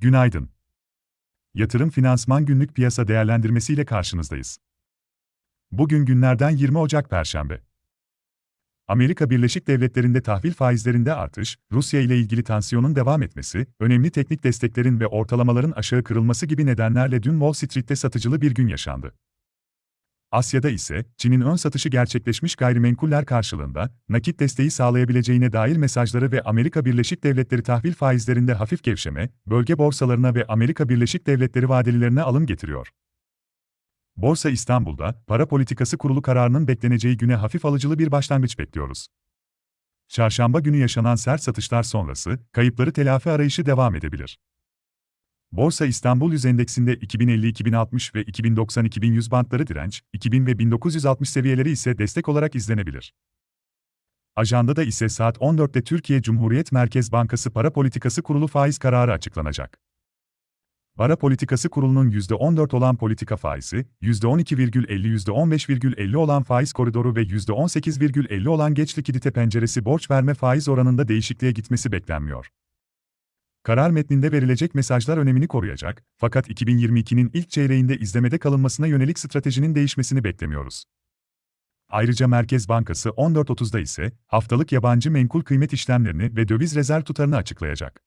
günaydın. Yatırım Finansman Günlük Piyasa Değerlendirmesi ile karşınızdayız. Bugün günlerden 20 Ocak Perşembe. Amerika Birleşik Devletleri'nde tahvil faizlerinde artış, Rusya ile ilgili tansiyonun devam etmesi, önemli teknik desteklerin ve ortalamaların aşağı kırılması gibi nedenlerle dün Wall Street'te satıcılı bir gün yaşandı. Asya'da ise, Çin'in ön satışı gerçekleşmiş gayrimenkuller karşılığında, nakit desteği sağlayabileceğine dair mesajları ve Amerika Birleşik Devletleri tahvil faizlerinde hafif gevşeme, bölge borsalarına ve Amerika Birleşik Devletleri vadelilerine alım getiriyor. Borsa İstanbul'da, para politikası kurulu kararının bekleneceği güne hafif alıcılı bir başlangıç bekliyoruz. Çarşamba günü yaşanan sert satışlar sonrası, kayıpları telafi arayışı devam edebilir. Borsa İstanbul Yüz Endeksinde 2050-2060 ve 2090-2100 bantları direnç, 2000 ve 1960 seviyeleri ise destek olarak izlenebilir. Ajandada ise saat 14'te Türkiye Cumhuriyet Merkez Bankası Para Politikası Kurulu faiz kararı açıklanacak. Para Politikası Kurulu'nun %14 olan politika faizi, %12,50-%15,50 olan faiz koridoru ve %18,50 olan geç likidite penceresi borç verme faiz oranında değişikliğe gitmesi beklenmiyor. Karar metninde verilecek mesajlar önemini koruyacak, fakat 2022'nin ilk çeyreğinde izlemede kalınmasına yönelik stratejinin değişmesini beklemiyoruz. Ayrıca Merkez Bankası 14.30'da ise haftalık yabancı menkul kıymet işlemlerini ve döviz rezerv tutarını açıklayacak.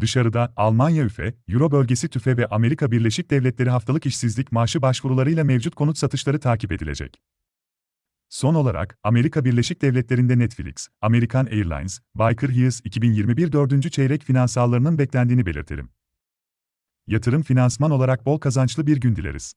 Dışarıda Almanya üfe, Euro bölgesi tüfe ve Amerika Birleşik Devletleri haftalık işsizlik maaşı başvurularıyla mevcut konut satışları takip edilecek. Son olarak, Amerika Birleşik Devletleri'nde Netflix, American Airlines, Baker Hughes 2021 dördüncü çeyrek finansallarının beklendiğini belirtelim. Yatırım finansman olarak bol kazançlı bir gün dileriz.